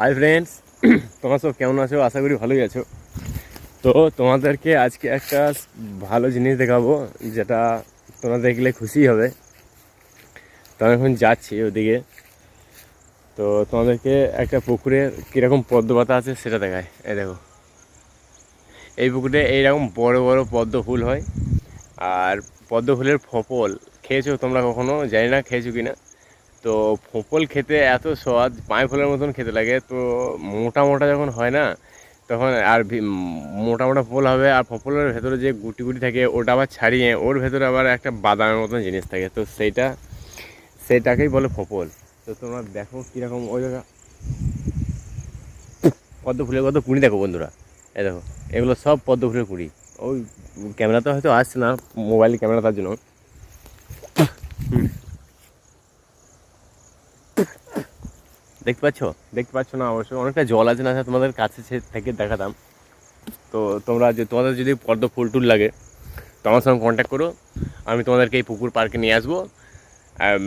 Hi friends তোমরা সব কেমন আছো? আশা করি ভালোই আছো। তো তোমাদেরকে আজকে একটা ভালো জিনিস দেখাবো, যেটা তোমরা দেখলে খুশি হবে। তো আমি এখন যাচ্ছি ওদিকে। তো তোমাদেরকে একটা পুকুরে কীরকম পদ্ম পাতা আছে সেটা দেখায় এই দেখো। এই পুকুরে এইরকম বড় বড় পদ্ম ফুল হয়। আর পদ্ম ফুলের ফপল খেয়েছো তোমরা কখনো? জানি না খেয়েছো কি না তো ফোপল খেতে এত স্বাদ পায়ে ফলের মতন খেতে লাগে, তো মোটা মোটা যখন হয় না, তখন আর মোটা মোটা ফোপল হবে, আর ফোপলের ভেতরে যে গুটি গুটি থাকে, ওটা আবার ছাড়িয়ে, ওর ভেতরে আবার একটা বাদামের মতন জিনিস থাকে। তো সেইটা, সেইটাকেই বলে ফোপল তো তোমরা দেখো কীরকম, ওই জায়গা। পদ্ম ফুলের কত কুড়ি দেখো বন্ধুরা। এই দেখো, এগুলো সব পদ্ম ফুলের কুড়ি। ওই ক্যামেরাতে হয়তো আসছে না, মোবাইল ক্যামেরা তার জন্য। দেখতে পাচ্ছ? দেখতে পাচ্ছ না, অবশ্যই। অনেকটা জল আছে না, তোমাদের কাছে থেকে দেখাতাম। তো তোমরা যে, তোমাদের যদি পদ্ম ফুল টুল লাগে, তো আমার সঙ্গে কন্ট্যাক্ট করো। আমি তোমাদেরকে এই পুকুর পার্কে নিয়ে আসব।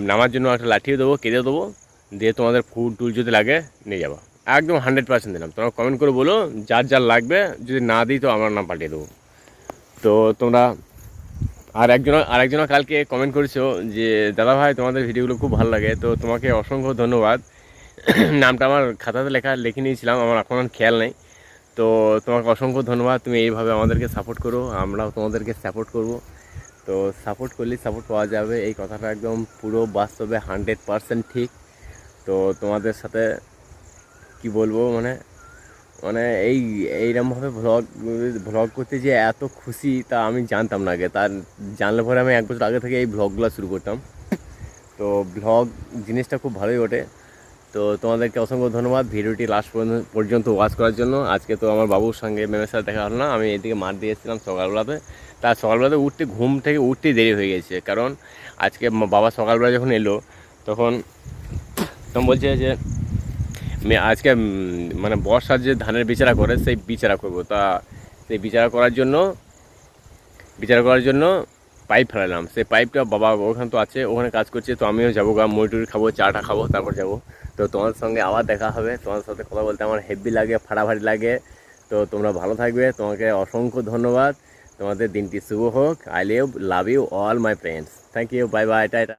নামার জন্য একটা লাঠিও দেবো, কেঁদে দেবো। দিয়ে তোমাদের ফুল টুল যদি লাগে, নিয়ে যাব। একদম হান্ড্রেড পার্সেন্ট দিলাম। তোমরা কমেন্ট করে বলো, যার যার লাগবে, যদি না দিই তো আমার নাম পাঠিয়ে দেবো। তো তোমরা আর একজন, আর আরেকজন কালকে কমেন্ট করেছ যে, দাদা ভাই, তোমাদের ভিডিওগুলো খুব ভালো লাগে। তো তোমাকে অসংখ্য ধন্যবাদ। নামটা আমার খাতাতে লেখা লিখে নিয়েছিলাম, আমার এখন আর খেয়াল নেই। তো তোমাকে অসংখ্য ধন্যবাদ, তুমি এইভাবে আমাদেরকে সাপোর্ট করো, আমরাও তোমাদেরকে সাপোর্ট করব। তো সাপোর্ট করলেই সাপোর্ট পাওয়া যাবে, এই কথাটা একদম পুরো বাস্তবে হান্ড্রেড পারসেন্ট ঠিক। তো তোমাদের সাথে কি বলব মানে মানে এই এইরকমভাবে ভ্লগ ভ্লগ করতে যে এত খুশি, তা আমি জানতাম না আগে। তার, জানলে পরে আমি এক বছর আগে থেকে এই ভ্লগগুলো শুরু করতাম। তো ভ্লগ জিনিসটা খুব ভালোই ওঠে তো তোমাদেরকে অসংখ্য ধন্যবাদ ভিডিওটি লাস্ট পর্যন্ত- ওয়াচ করার জন্য। আজকে তো আমার বাবুর সঙ্গে ম্যামের সাথে দেখা হলো না, আমি এদিকে মাঠ দিয়ে এসেছিলাম সকালবেলাতে। তার সকালবেলাতে উঠতে, ঘুম থেকে উঠতেই দেরি হয়ে গেছে, কারণ আজকে বাবা সকালবেলা যখন এলো, তখন তখন বলছে যে আজকে মানে বর্ষার যে ধানের বিচারা করে, সেই বিচারা করব। তা সেই বিচারা করার জন্য, বিচারা করার জন্য পাইপ ফেলালাম। সেই পাইপটা বাবা ওখানে তো আছে, ওখানে কাজ করছে, তো আমিও যাব, গা মুড়ি খাব চাটা খাব, তারপর যাব। তো তোমার সঙ্গে আবার দেখা হবে তোমার সাথে কথা বলতে আমার হেভি লাগে, ফাটাফাটি লাগে। তো তোমরা ভালো থাকবে, তোমাকে অসংখ্য ধন্যবাদ। তোমাদের দিনটি শুভ হোক, I live love you all my friends. Thank you, bye bye, tata.